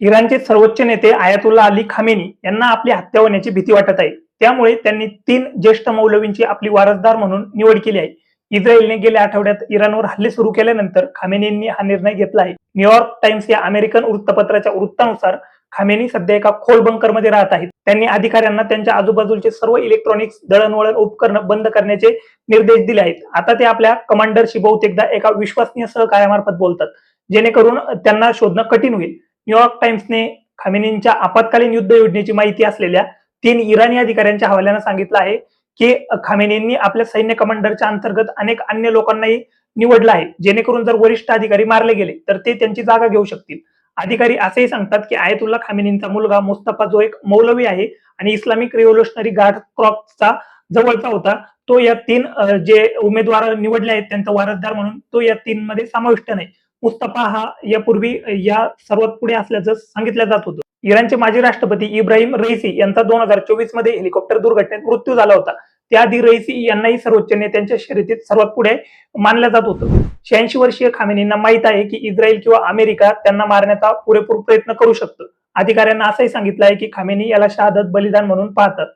इराणचे सर्वोच्च नेते आयातुल्ला अली खामेनी यांना आपली हत्या होण्याची भीती वाटत आहे. त्यामुळे त्यांनी तीन ज्येष्ठ मौलवींची आपली वारसदार म्हणून निवड केली आहे. इस्रायलने गेल्या आठवड्यात इराणवर हल्ले सुरू केल्यानंतर खामेनींनी हा निर्णय घेतला आहे. न्यूयॉर्क टाइम्स या अमेरिकन वृत्तपत्राच्या वृत्तानुसार खामेनी सध्या एका खोल बंकरमध्ये राहत आहेत. त्यांनी अधिकाऱ्यांना त्यांच्या आजूबाजूचे सर्व इलेक्ट्रॉनिक्स दळणवळण उपकरणं बंद करण्याचे निर्देश दिले आहेत. आता ते आपल्या कमांडरशी बहुतेकदा एका विश्वसनीय सहकार्यामार्फत बोलतात. जेणेकरून त्यांना शोधणं कठीण होईल. न्यूयॉर्क टाइम्सने खमेनींच्या आपत्कालीन युद्ध योजनेची माहिती असलेल्या तीन इराणी अधिकाऱ्यांच्या हवाल्यानं सांगितलं आहे की खामेनींनी आपल्या सैन्य कमांडरच्या अंतर्गत अनेक अन्य लोकांनाही निवडलं आहे. जेणेकरून जर वरिष्ठ अधिकारी मारले गेले तर ते त्यांची जागा घेऊ शकतील. अधिकारी असेही सांगतात की आयतुल्ला खामेनींचा मुलगा मुस्तफा जो एक मौलवी आहे आणि इस्लामिक रिव्होल्युशनरी गार्ड क्रॉपचा जवळचा होता तो या तीन जे उमेदवार निवडले आहेत त्यांचा वारसदार म्हणून तो या तीन मध्ये समाविष्ट नाही. मुस्तफा हा यापूर्वी या सर्वात पुढे असल्याचं सांगितलं जात होतं. इराणचे माजी राष्ट्रपती इब्राहिम रईसी यांचा दोन हजार चोवीसमध्ये हेलिकॉप्टर दुर्घटनेत मृत्यू झाला होता. त्याआधी रईसी यांनाही सर्वोच्च नेत्यांच्या शर्यतीत सर्वात पुढे मानलं जात होतं. शहाऐंशी वर्षीय खामेनींना माहीत आहे की इस्रायल किंवा अमेरिका त्यांना मारण्याचा पुरेपूर प्रयत्न करू शकतं. अधिकाऱ्यांना असंही सांगितलं आहे की खामेनी याला शहादत बलिदान म्हणून पाहतात.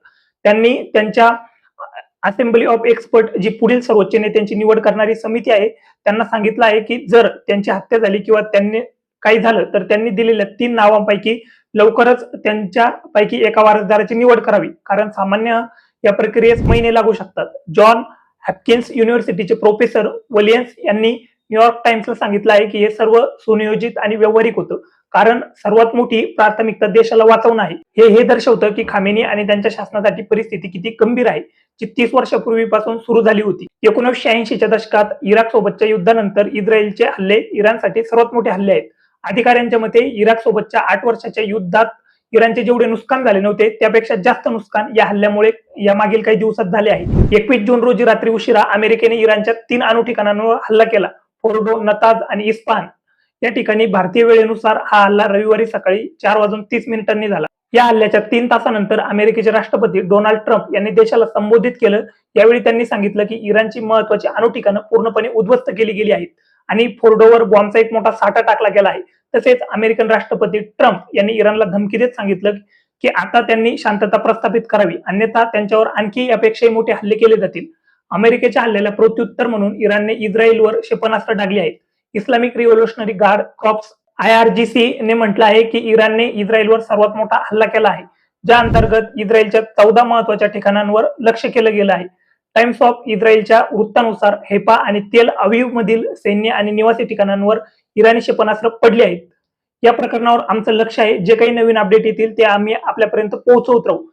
त्यांनी त्यांच्या असेंब्ली ऑफ एक्सपर्ट जी पुढील सर्वोच्च नेत्यांची निवड करणारी समिती आहे त्यांना सांगितलं आहे की जर त्यांची हत्या झाली किंवा त्यांनी काही झालं तर त्यांनी दिलेल्या तीन नावांपैकी लवकरच त्यांच्या पैकी एका वारसदाराची निवड करावी. कारण सामान्य या प्रक्रियेस महिने लागू शकतात. जॉन हॅपकिन्स युनिव्हर्सिटीचे प्रोफेसर वलियन्स यांनी न्यूयॉर्क टाइम्सला सांगितलं आहे की हे सर्व सुनियोजित आणि व्यावहारिक होतं. कारण सर्वात मोठी प्राथमिकता देशाला वाचवणं आहे. हे हे दर्शवतं की खामेनी आणि त्यांच्या शासनासाठी परिस्थिती किती गंभीर आहे जी तीस वर्षापूर्वीपासून सुरू झाली होती. एकोणीसशे ऐंशीच्या दशकात इराक सोबतच्या युद्धानंतर इस्रायलचे हल्ले इराणसाठी सर्वात मोठे हल्ले आहेत. अधिकाऱ्यांच्या मते इराक सोबतच्या आठ वर्षाच्या युद्धात इराणचे जेवढे नुकसान झाले नव्हते त्यापेक्षा जास्त नुकसान या हल्ल्यामुळे या मागील काही दिवसात झाले आहे. एकवीस जून रोजी रात्री उशिरा अमेरिकेने इराणच्या तीन अणु ठिकाणांवर हल्ला केला. फोर्डो नताज आणि इस्पान या ठिकाणी भारतीय वेळेनुसार हा हल्ला रविवारी सकाळी चार वाजून तीस मिनिटांनी झाला. या हल्ल्याच्या तीन तासानंतर अमेरिकेचे राष्ट्रपती डोनाल्ड ट्रम्प यांनी देशाला संबोधित केलं. यावेळी त्यांनी सांगितलं की इराणची महत्वाची अणुठिकाणं पूर्णपणे उद्ध्वस्त केली गेली आहेत आणि फोर्डोवर बॉम्बचा एक मोठा साठा टाकला गेला आहे. तसेच अमेरिकन राष्ट्रपती ट्रम्प यांनी इराणला धमकी देत सांगितलं की आता त्यांनी शांतता प्रस्थापित करावी. अन्यथा त्यांच्यावर आणखी यापेक्षाही मोठे हल्ले केले जातील. अमेरिकेच्या हल्ल्याला प्रत्युत्तर म्हणून इराणने इस्रायलवर क्षेपणास्त्र टाकली आहेत. Islamic Revolutionary Guard Corps IRGC ने म्हटलं आहे की इराणने इस्रायलवर सर्वात मोठा हल्ला केला आहे ज्या अंतर्गत इस्रायलच्या चौदा महत्त्वाच्या ठिकाणांवर लक्ष केलं गेलं आहे. टाइम्स ऑफ इस्रायलच्या वृत्तानुसार हेपा आणि तेल अवीव मधील सैन्य आणि निवासी ठिकाणांवर इराणी क्षेपणास्त्र पडले आहेत. या प्रकरणावर आमचं लक्ष आहे. जे काही नवीन अपडेट येतील ते आम्ही आपल्यापर्यंत पोहोचवत राहू.